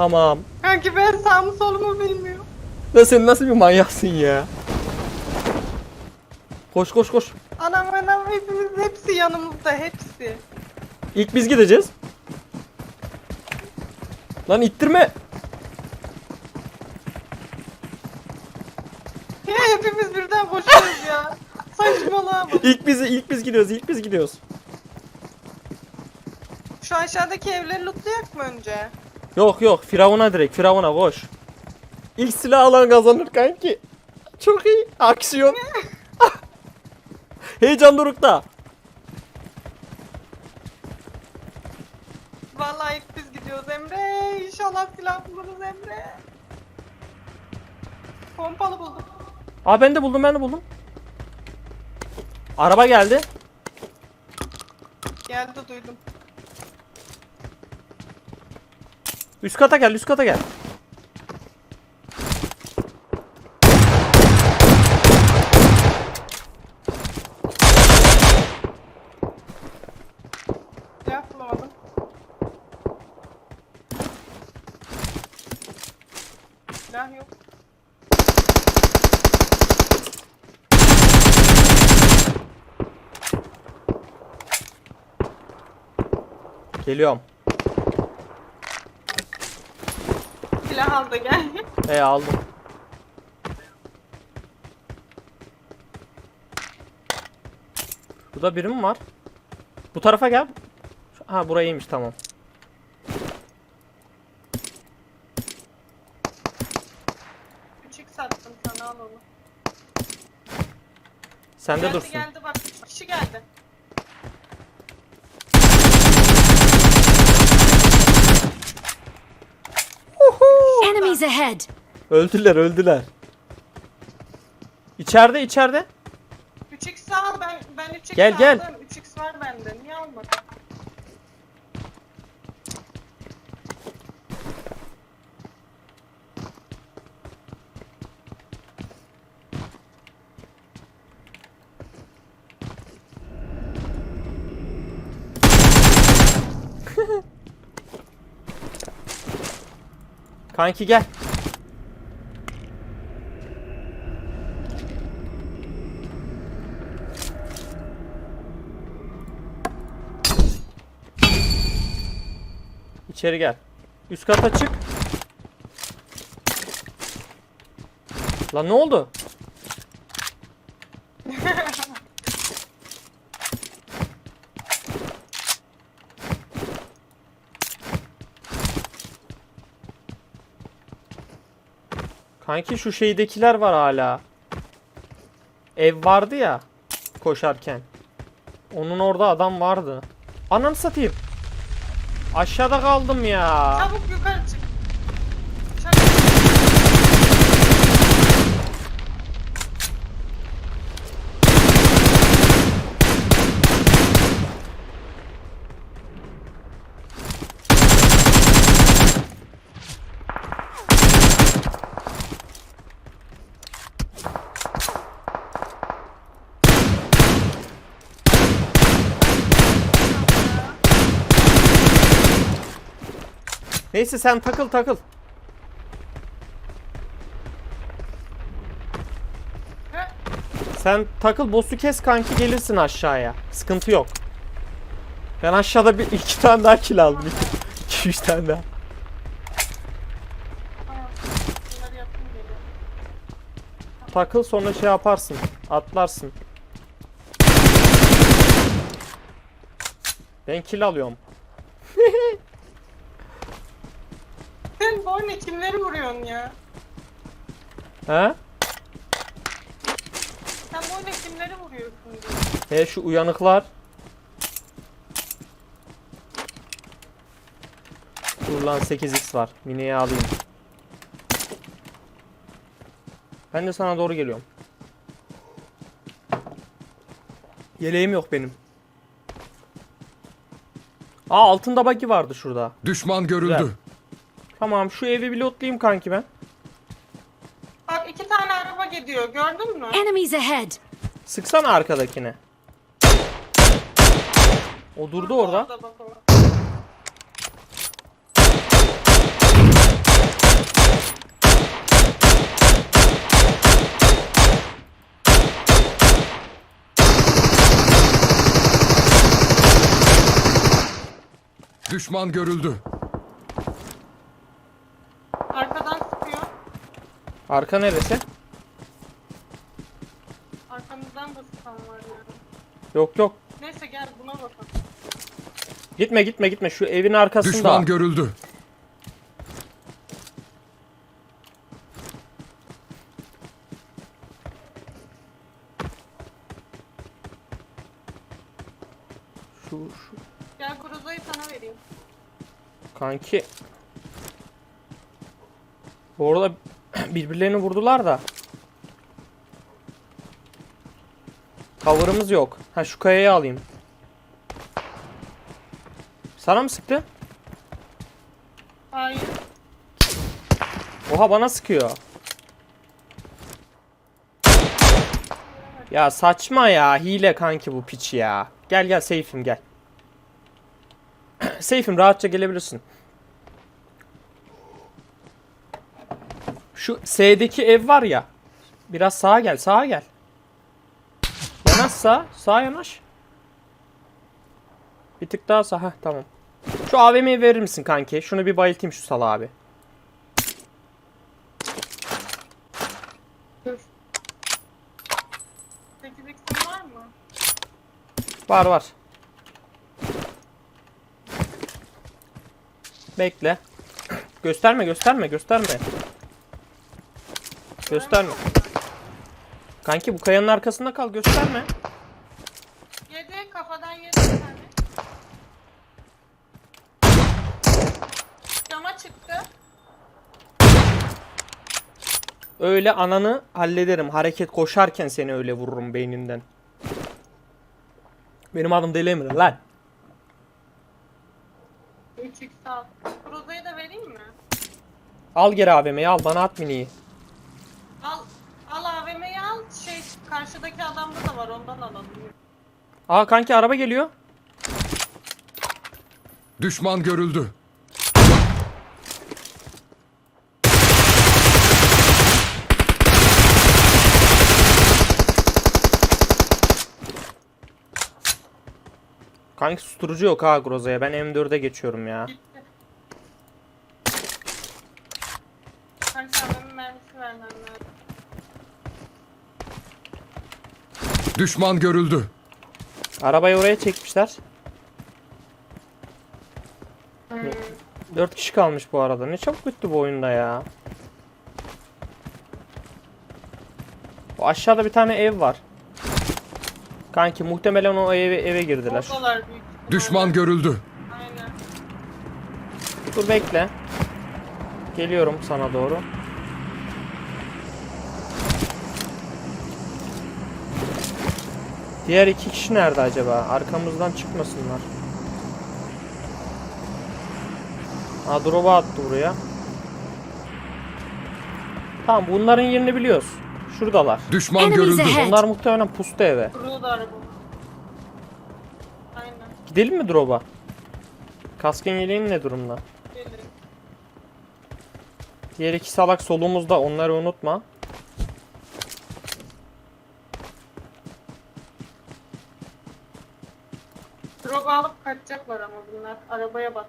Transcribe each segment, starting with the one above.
Tamam. Kanki ben sağımı solumu bilmiyorum. Ya sen nasıl bir manyaksın ya? Koş koş koş. Anam anam hepimiz hepsi yanımızda hepsi. İlk biz gideceğiz. Lan ittirme. Ya hepimiz birden koşuyoruz ya. Saçmalama. İlk biz ilk biz gidiyoruz. ilk biz gidiyoruz. Şu aşağıdaki evleri lootlayak mı önce? Yok yok Firavun'a direkt Firavun'a koş. İlk silah alan kazanır kanki. Çok iyi. Aksiyon. Heyecan dorukta. Vallahi ilk biz gidiyoruz Emre. İnşallah silah buluruz Emre. Pompalı buldum. Aa ben de buldum ben de buldum. Araba. Geldi Üst kata gel üst kata gel. Silah bulamadım. Silah yok. Geliyorum. Silah al da gel. E aldım. Burada biri mi var? Bu tarafa gel. Ha burayıymış tamam. Küçük sattım sana al onu. Sende geldi dursun. geldi bak üç kişi geldi. Enemies ahead! Öldüler öldüler. İçeride içeride. 3x al ben ben 3x Gel, gel. aldım. 3x var bende. Niye almadın? Kanki gel. İçeri gel. Üst kata çık. Lan ne oldu? Kanki şu şeydekiler var hala. Ev vardı ya koşarken. Onun orada adam vardı. Ananı satayım. Aşağıda kaldım ya. Çabuk yukarı çık. Neyse sen takıl takıl. Sen takıl boss'u kes kanki gelirsin aşağıya. Sıkıntı yok. Ben aşağıda bir iki tane daha kill aldım. İki, üç tane daha. Takıl sonra şey yaparsın. Atlarsın. Ben kill alıyorum. Bu oyuna kimleri vuruyorsun ya? He? Sen bu oyuna kimleri vuruyorsun diye. He şu uyanıklar. Dur lan 8x var. Mini'yi alayım. Ben de sana doğru geliyorum. Yeleğim yok benim. Aa altında buggy vardı şurada. Düşman görüldü. Güzel. Tamam şu evi bir lootlayayım kanki ben. Bak iki tane araba gidiyor gördün mü? Enemies ahead. Sıksana arkadakine. O durdu orada. orada. Düşman görüldü. Arka neresi? Arkamızdan da sıkan var yani. Yok yok. Neyse gel buna bakalım. Gitme gitme gitme. Şu evin arkasında. Düşman görüldü. Şu, şu. Gel Groza'yı sana vereyim. Kanki. Orada birbirlerini vurdular da. Cover'ımız yok. Ha şu kayayı alayım. Sana mı sıktı? Hayır. Oha bana sıkıyor. Ya saçma ya. Hile kanki bu piç ya. Gel gel safe'im gel. safe'im rahatça gelebilirsin. Şu S'deki ev var ya. Biraz sağa gel sağa gel. Yanaş sağa. Sağa yanaş. Bir tık daha sağa. Heh, tamam. Şu AVM'yi verir misin kanki? Şunu bir bayıltayım şu sala abi. Dur. 8x'in var mı? Var var. Bekle. Gösterme gösterme gösterme. Gösterme. Kanki bu kayanın arkasında kal gösterme. Yedi kafadan yedi bir tane. Cama çıktı. Öyle ananı hallederim. Hareket koşarken seni öyle vururum beyninden. Benim adım Deli Emre lan. 3x al. Groza'yı da vereyim mi? Al geri AVM'yi al bana at miniyi. Al. Al AVM'yi al. Şey karşıdaki adamda da var ondan alalım. Aa kanki araba geliyor. Düşman görüldü. Kanki susturucu yok ha Groza'ya. Ben M4'e geçiyorum ya. Düşman görüldü. Arabayı oraya çekmişler. 4 kişi kalmış bu arada. Ne çabuk bitti bu oyunda ya. O aşağıda bir tane ev var. Kanki muhtemelen o eve, eve girdiler. Oradalar büyük ihtimalle. Düşman görüldü. Aynen. Dur bekle. Geliyorum sana doğru. Diğer iki kişi nerede acaba? Arkamızdan çıkmasınlar. Aa drop'a attı buraya. Tamam bunların yerini biliyoruz. Şuradalar. Düşman Enemies görüldü. ahead. Onlar muhtemelen pustu eve. Kuru da araba. Aynen. Gidelim mi drop'a? Kaskın yeleğin ne durumda? Gelir. Diğer iki salak solumuzda onları unutma. Drop alıp kaçacaklar ama bunlar. Arabaya bak.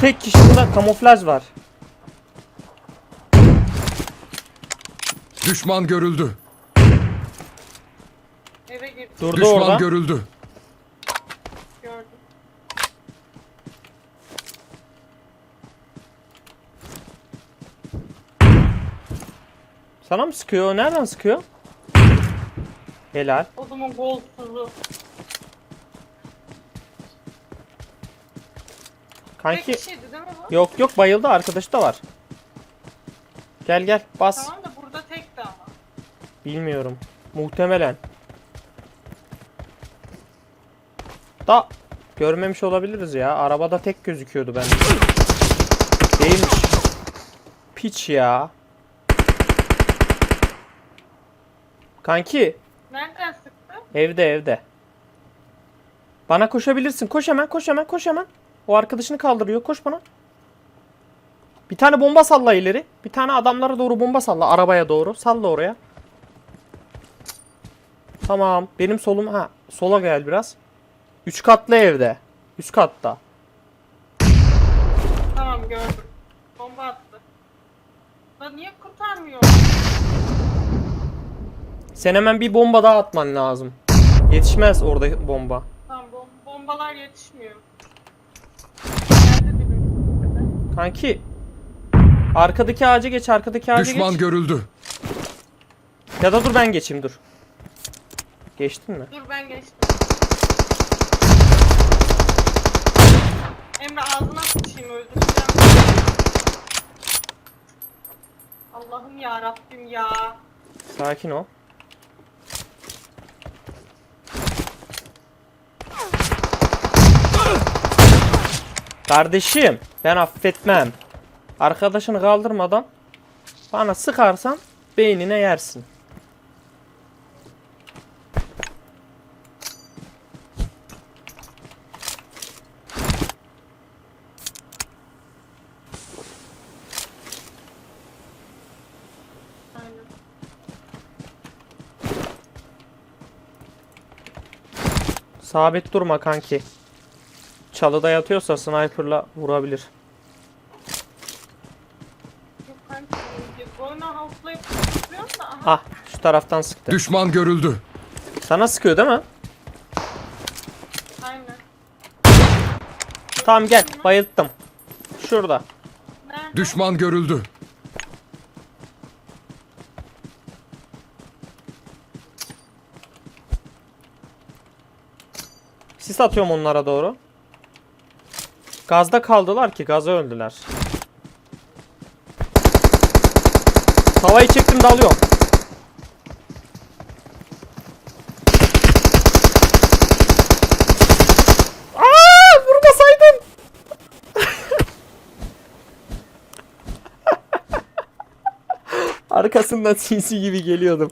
Tek kişide kamuflaj var. Düşman görüldü. Eve girdi. Durdu Düşman orada. görüldü. Gördüm. Sana mı sıkıyor? Nereden sıkıyor? Helal. Odumun golsüzü. Tek Kanki kişiydi değil mi bu? yok yok bayıldı arkadaşı da var. Gel gel bas. Tamam da burada tekti ama. Bilmiyorum. Muhtemelen. Da görmemiş olabiliriz ya. Arabada tek gözüküyordu ben. Değilmiş. Piç ya. Kanki Nereden sıktı? evde evde. Bana koşabilirsin. Koş hemen koş hemen koş hemen. O arkadaşını kaldırıyor. Koş bana. Bir tane bomba salla ileri. Bir tane adamlara doğru bomba salla. Arabaya doğru. Salla oraya. Tamam. Benim solum ha sola gel biraz. Üç katlı evde. Üst katta. Tamam gördüm. Bomba attı. Lan niye kurtarmıyor? Sen hemen bir bomba daha atman lazım. Yetişmez orada bomba. Tamam bom- bombalar yetişmiyor. Nerede dibim? Kanki. Arkadaki ağaca geç, arkadaki ağaca Düşman geç. görüldü. Ya da dur ben geçeyim dur. Geçtin mi? Dur ben geçtim. Emre ağzına sıçayım öldüreceğim. Allah'ım ya Rabbim ya. Sakin ol. Kardeşim ben affetmem. Arkadaşını kaldırmadan bana sıkarsan beynine yersin. Sabit durma kanki. Çalıda yatıyorsa sniperla vurabilir. Ah şu taraftan sıktı. Düşman görüldü. Sana sıkıyor değil mi? Aynen. Tamam gel bayılttım. Şurada. Nerede? Düşman görüldü. Sis atıyorum onlara doğru. Gazda kaldılar ki gaza öldüler. Havayı çektim dalıyorum. Aa, vurmasaydın. Arkasından sinsi gibi geliyordum.